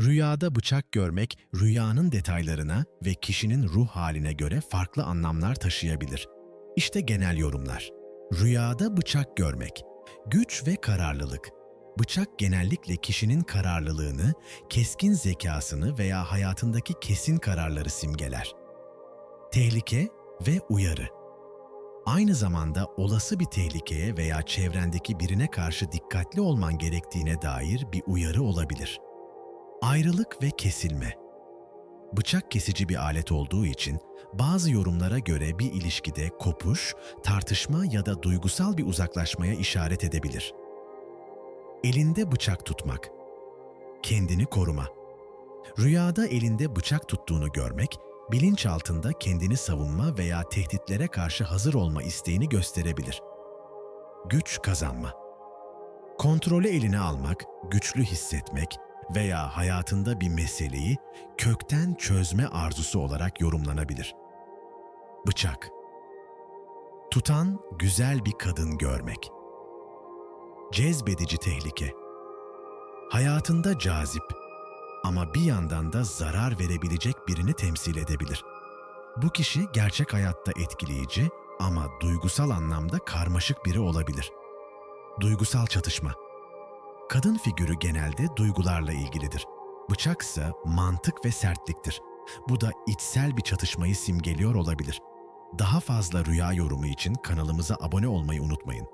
Rüyada bıçak görmek, rüyanın detaylarına ve kişinin ruh haline göre farklı anlamlar taşıyabilir. İşte genel yorumlar. Rüyada bıçak görmek, güç ve kararlılık. Bıçak genellikle kişinin kararlılığını, keskin zekasını veya hayatındaki kesin kararları simgeler. Tehlike ve uyarı. Aynı zamanda olası bir tehlikeye veya çevrendeki birine karşı dikkatli olman gerektiğine dair bir uyarı olabilir. Ayrılık ve kesilme. Bıçak kesici bir alet olduğu için bazı yorumlara göre bir ilişkide kopuş, tartışma ya da duygusal bir uzaklaşmaya işaret edebilir. Elinde bıçak tutmak. Kendini koruma. Rüyada elinde bıçak tuttuğunu görmek, bilinçaltında kendini savunma veya tehditlere karşı hazır olma isteğini gösterebilir. Güç kazanma. Kontrolü eline almak, güçlü hissetmek veya hayatında bir meseleyi kökten çözme arzusu olarak yorumlanabilir. Bıçak. Tutan güzel bir kadın görmek. Cezbedici tehlike. Hayatında cazip ama bir yandan da zarar verebilecek birini temsil edebilir. Bu kişi gerçek hayatta etkileyici ama duygusal anlamda karmaşık biri olabilir. Duygusal çatışma. Kadın figürü genelde duygularla ilgilidir. Bıçaksa mantık ve sertliktir. Bu da içsel bir çatışmayı simgeliyor olabilir. Daha fazla rüya yorumu için kanalımıza abone olmayı unutmayın.